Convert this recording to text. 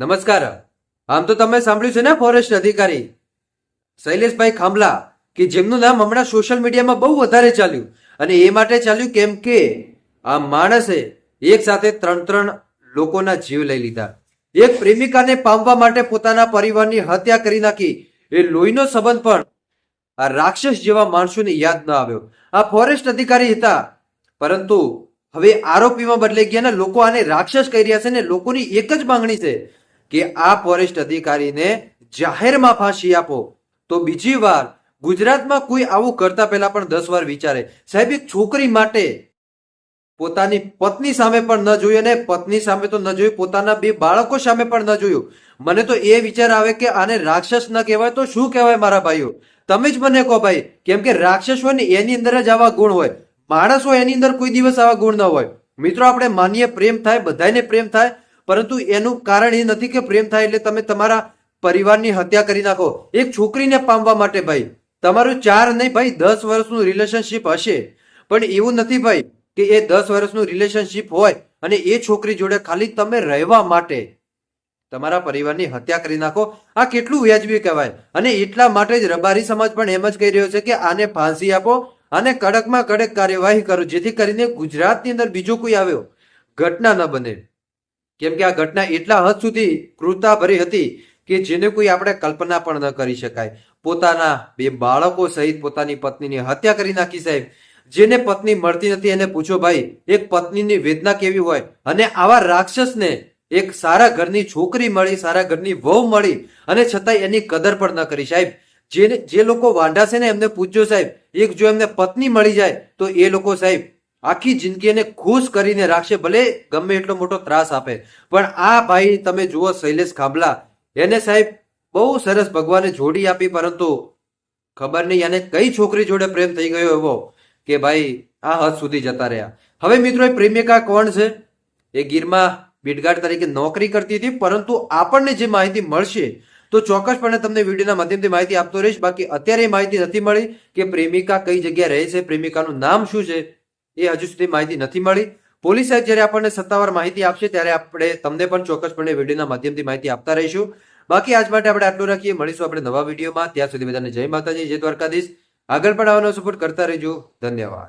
નમસ્કાર. આમ તો તમે સાંભળ્યું છે ને ફોરેસ્ટ અધિકારી. શૈલેષભાઈ ખાંભલા, કે જેમનું નામ હમણાં સોશિયલ મીડિયામાં બહુ વધારે ચાલ્યું. અને એ માટે ચાલ્યું કેમ કે, આ માણસે એક સાથે ત્રણ ત્રણ લોકોના જીવ લઈ લીધા. એક પ્રેમિકાને પામવા માટે પોતાના પરિવારની હત્યા કરી નાખી. એ લોહીનો સંબંધ પણ આ રાક્ષસ જેવા માણસોને યાદ ન આવ્યો. આ ફોરેસ્ટ અધિકારી હતા. પરંતુ હવે આરોપીમાં બદલાઈ ગયા ને, લોકો આને રાક્ષસ કહી રહ્યા છે ને, લોકોની એક જ માંગણી છે. કે આ ફોરેસ્ટ અધિકારીને જાહેરમાં ફાંસી આપો. તો બીજી વાર ગુજરાતમાં કોઈ આવું કરતા પહેલા પણ દસ વાર વિચારે. સાહેબ, એક છોકરી માટે પોતાની પત્ની સામે પણ ન જોયું અને પત્ની સામે તો ન જોયું, પોતાના બે બાળકો સામે પણ ન જોયું. મને તો એ વિચાર આવે કે આને રાક્ષસ ન કહેવાય તો શું કહેવાય મારા ભાઈઓ? તમે જ મને કહો ભાઈ, કેમ કે રાક્ષસ હોય ને એની અંદર જ આવા ગુણ હોય. માણસ હોય એની અંદર કોઈ દિવસ આવા ગુણ ન હોય. મિત્રો, આપણે માનીએ, પ્રેમ થાય બધાને પ્રેમ થાય. પરંતુ એનું કારણ એ નથી કે પ્રેમ થાય એટલે તમે તમારા પરિવારની હત્યા કરી નાખો. એક છોકરીને પામવા માટે ભાઈ, તમારું ચાર નહીં ભાઈ, દસ વર્ષનું રિલેશનશિપ હશે. પણ એવું નથી ભાઈ કે એ દસ વર્ષનું રિલેશનશિપ હોય અને એ છોકરી જોડે ખાલી તમે રહેવા માટે તમારા પરિવારની હત્યા કરી નાખો. આ કેટલું વ્યાજબી કહેવાય. અને એટલા માટે જ રબારી સમાજ પણ એમ જ કહી રહ્યો છે કે આને ફાંસી આપો અને કડકમાં કડક કાર્યવાહી કરો, જેથી કરીને ગુજરાતની અંદર બીજો કોઈ આવ્યો. ઘટના ન બને. કેમ કે આ ઘટના એટલા હદ સુધી ક્રૂરતાભરી હતી કે જેને કોઈ આપણે કલ્પના પણ ન કરી શકાય. પોતાના બે બાળકો સહિત પોતાની પત્નીની હત્યા કરી નાખી સાહેબ. જેને પત્ની મળતી નથી એને પૂછો, ભાઈ, એક પત્નીની વેદના કેવી હોય? અને આવા રાક્ષસને એક સારા ઘરની છોકરી મળી, સારા ઘરની વહુ મળી અને છતાંય એની કદર પણ ન કરી. સાહેબ જે જે લોકો વાંઢા છે ને એમને પૂછજો સાહેબ. એક જો એમને પત્ની મળી જાય તો એ લોકો સાહેબ આખી જિંદગી એને ખુશ કરીને રાખશે, ભલે ગમે એટલો મોટો ત્રાસ આપે. પણ આ ભાઈ, તમે જુઓ શૈલેષ ખાબલા. એને સાહેબ બહુ સરસ ભગવાને જોડી આપી, પરંતુ ખબર નહીં એને કઈ છોકરી જોડે પ્રેમ થઈ ગયો એવો કે ભાઈ, આ હદ સુધી જતા રહ્યા. હવે મિત્રો, એ પ્રેમિકા કોણ છે? એ ગીરમાં બીટગાર્ડ તરીકે નોકરી કરતી હતી, પરંતુ આપણને જે માહિતી મળશે, તો ચોક્કસપણે તમને વિડીયોના માધ્યમથી માહિતી આપતો રહીશ. બાકી અત્યારે માહિતી નથી મળી કે પ્રેમિકા કઈ જગ્યાએ રહે છે, પ્રેમિકાનું નામ શું છે એ હજુ સુધી માહિતી નથી મળી. પોલીસ જ્યારે આપણને સત્તાવાર માહિતી આપશે ત્યારે આપણે તમને પણ ચોક્કસપણે વિડીયોના માધ્યમથી માહિતી આપતા રહીશું. બાકી આજ માટે આપણે આટલું રાખીએ. મળીશું આપણે નવા વિડીયોમાં. ત્યાં સુધી બધાને જય માતાજી, જય દ્વારકાધીશ. આગળ પણ આવવાનો સપોર્ટ કરતા રહેજો. ધન્યવાદ.